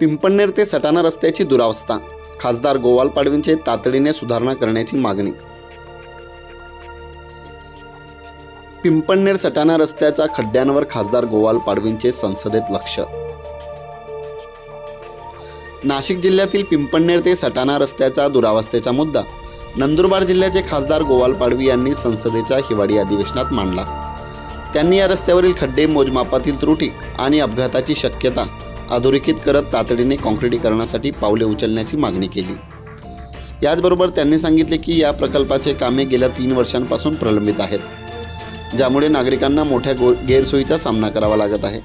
पिंपणनेर ते सटाणा रस्त्याची दुरावस्था. खासदार गोवाल पाडवींचे तातडीने सुधारणा करण्याची मागणी. पिंपणनेर सटाणा रस्त्याच्या खड्ड्यांवर खासदार गोवाल पाडवींचे संसदेत लक्ष. नाशिक जिल्ह्यातील पिंपणनेर ते सटाणा रस्त्याचा दुरावस्थेचा मुद्दा. नंदुरबार जिल्ह्याचे खासदार गोवाल पाडवी यांनी संसदेच्या हिवाळी अधिवेशनात मांडला. त्यांनी या रस्त्यावरील खड्डे मोजमापातील त्रुटी आणि अपघाताची शक्यता अधोरेखित करत तातडीने काँक्रिटीकरणासाठी पावले उचलण्याची मागणी केली. याचबरोबर त्यांनी सांगितले की या प्रकल्पाचे कामे गेल्या तीन वर्षांपासून प्रलंबित आहेत ज्यामुळे नागरिकांना मोठ्या गो गैरसोयीचा सामना करावा लागत आहे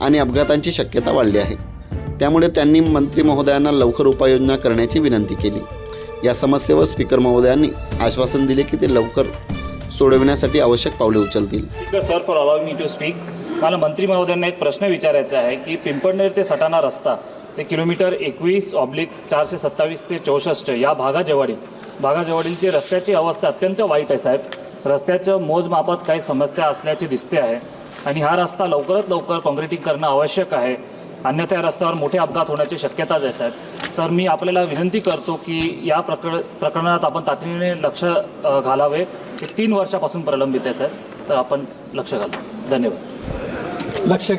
आणि अपघातांची शक्यता वाढली आहे. त्यामुळे त्यांनी मंत्री महोदयांना लवकर उपाययोजना करण्याची विनंती केली. या समस्येवर स्पीकर महोदयांनी आश्वासन दिले की ते लवकर सोडविण्यासाठी आवश्यक पावले उचलतील. मला मंत्री महोदयांना एक प्रश्न विचारायचा आहे की पिंपळनेर ते सटाणा रस्ता ते किलोमीटर एकवीस ऑब्लिक चारशे सत्तावीस ते चौसष्ट या भागाजवळील भागाजवळीलची रस्त्याची अवस्था अत्यंत वाईट आहे साहेब. रस्त्याचं मोजमापात काही समस्या असल्याची दिसते आहे आणि हा रस्ता लवकरात लवकर कॉन्क्रिटिंग करणं आवश्यक आहे. अन्यथा या रस्त्यावर मोठे अपघात होण्याची शक्यताच आहे साहेब. तर मी आपल्याला विनंती करतो की या प्रकर प्रकरणात आपण तातडीने लक्ष घालावे. हे तीन वर्षापासून प्रलंबित आहे साहेब. तर आपण लक्ष घालू. धन्यवाद. లక్ష్య